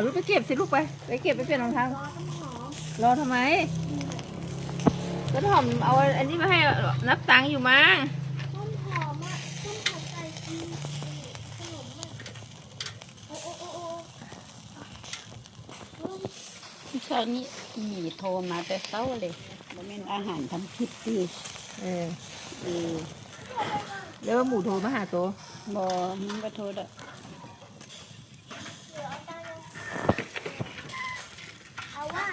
เอาลูกไปเก็บสิลูกไป ไปเก็บไปเปลี่ยนรองเท้ารอต้นหอมรอทำไมก็ถอมเอาอันนี้มาให้นับตังค์อยู่มั้งต้นหอมอะต้นหอมใส่กินขนมอะโอ้โอ้โอ้โอ้เช้านี้มีโทรมาแต่เช้าเลยบ่แม่นอาหารทำผิดตีเออเออแล้วหมูโทรมาหาโตบ่มันก็โทรดอก เหลือเอาตังค์เอาว่า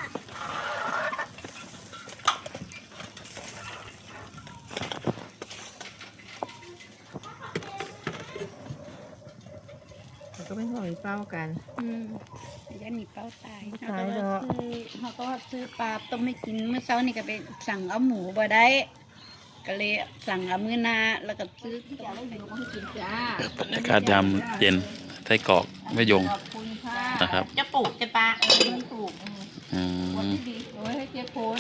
มันก็ไม่พอมีเป้ากัน อืมยันมีเป้าตายตายดอกเขาก็ว่าซื้อปลาต้มไม่กินเมื่อเช้านี่ก็ไปสั่งเอาหมูบ่ได้ ก็เลยสั่งเอามื้อหนาแล้วก็ซื้อต้มให้หมูให้กินจ้าบรรยากาศยามเย็นไส้กรอกไม่ยงขอบคุณค่ะนะครับ จะปลูกจะปลามันถูกอืมดีโอ้ยให้เจ๊โคน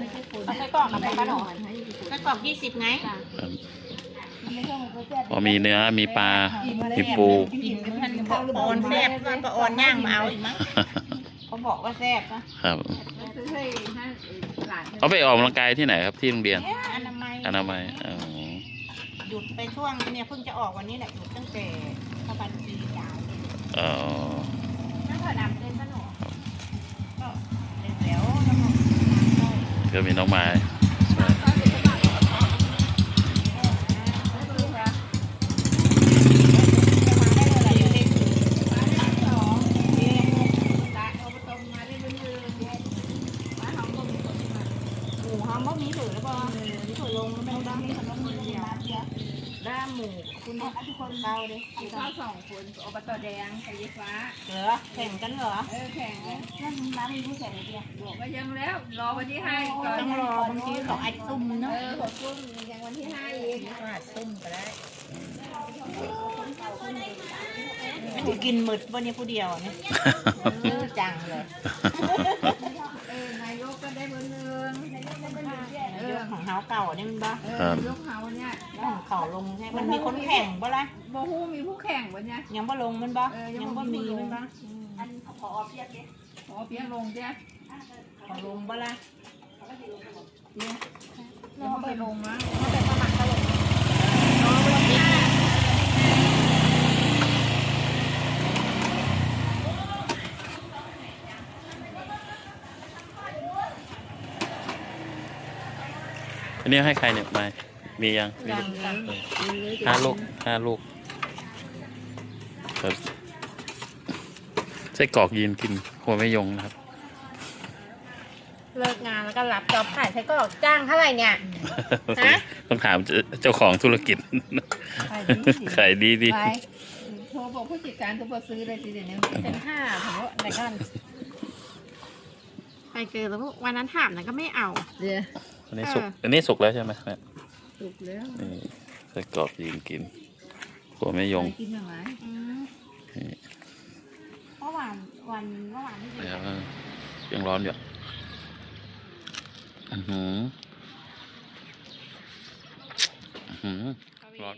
ให้เจ๊โคนเอาไส้กรอกมาไปบ้านหนอให้เจ๊โคนไส้กรอกยี่สิบไง ครับไม่ต้องมาแซ่บ พอมีเนื้อมีปลา มีปู กินมันปลาออนแซ่บว่าปลาออนย่างมาเอาอีกมั้งเขาบอกว่าแซ่บนะครับซื้อให้ให้หลานเขาไปออกกำลังกายที่ไหนครับที่โรงเรียนอนามัยอนามัยอ๋อหยุดไปช่วงเนี่ยเพิ่งจะออกวันนี้แหละหยุดตั้งแต่พระบันทียาวอ๋อนั่งถอดำเต้นขนมก็เร็วแล้วแล้วก็ก็มีน้องไม้ช่วย หมูหอมบ่มีถือแล้วบ่มีถือลงไม่ต้องมีขนมมือเดียวด้าม หมูคุณทุกคนเบาเลยกินข้าวสองคนอบตแดงไฟฟ้า เหรอแข่งกันเหรอเออแข่งเลยนั่นร้านมีผู้แข่งเดียวบอกว่ายังแล้ว รอวันที่ห้าก่อนต้องรอบางทีเขาอัดซุ่มเนาะอขอบคุณยังวันที่ห้าอีกก็อัดซุ่มก็ได้มันจะกินหมึดวันนี้ผู้เดียวเนี่ยจังเลยเออนายกก็ได้เบอร์ อเรื่อองของเฮาเก่าเนี่ยมันบ้าเออนายกเขาเนี่ยของเขาลงใช่มันมีคนแข่งบ่ล่ะโมฮู้มีผู้แข่งวันเนี้ยยังบ่ลงมันบ่เออยัยังงบ่บ่มีมีมัมันนบ่บ่อันขอเพียกเด้ขอเพียงลงเจ้าขอลงบ่ล่ะรอไปลงมั้ง อันนี้ให้ใครเนี่ยไม้มียังมีลูกห้าลูกห้าลูกครับไส้กรอกยีนกินหัวไม่ยงนะครับ เลิกงานแล้วก็รับจอบขายไส้กรอกจ้างเท่าไหร่เนี่ย ฮะ ต้องถามเจ้าของธุรกิจขายดีดีไปโทรบอกผู้จัดการตัวบซื้อเลยทีเดียวนี้เป็นห้าผมว่าไหนกันไปเจอแล้ววันนั้นถามนะก็ไม่เอาเดี๋ยว อันนี้สุก อันนี้สุกแล้วใช่ไหมเนี่ยถูกแล้วนี่ไส้กรอกยีนกินหัวไม่ยงกินยังไงอืมนี่เมื่อวานวันเมื่อวานนี่เดี๋ยวยังร้อนอยู่อือหืออื้อหือร้อน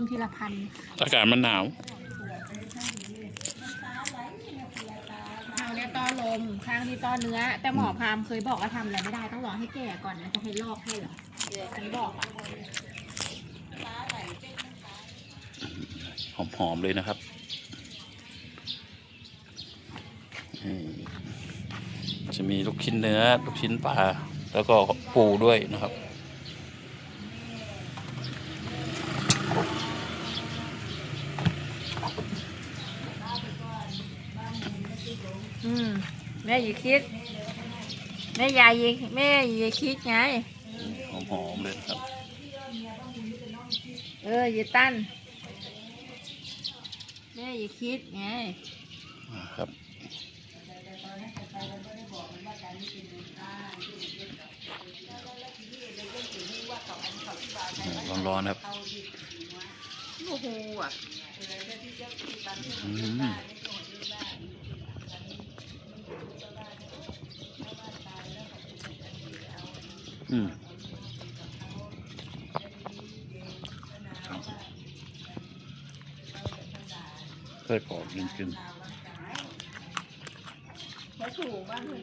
มทีละพันอากาศมันหนาวข้างเนี้ยต้อลมข้างที่ต้อเนื้อ แต่หมอพรามเคยบอกว่าทำอะไรไม่ได้ต้องรอให้แก่ก่อนนะจะให้ลอกให้เหรอฉันบอกอะหอมๆเลยนะครับอืมจะมีลูกชิ้นเนื้อ ลูกชิ้นปลา แล้วก็ปูด้วยนะครับ อืมแม่อย่าคิด แม่ยายอย่าแม่อย่าคิดไงหอมๆเลยนะครับเอออย่าตั้นแม่อย่าคิดไงครับร้อนๆครับโอ้โหอะ อืม อืมใส่ผอมยิ่งขึ้นแล้วถูกบ้างเลย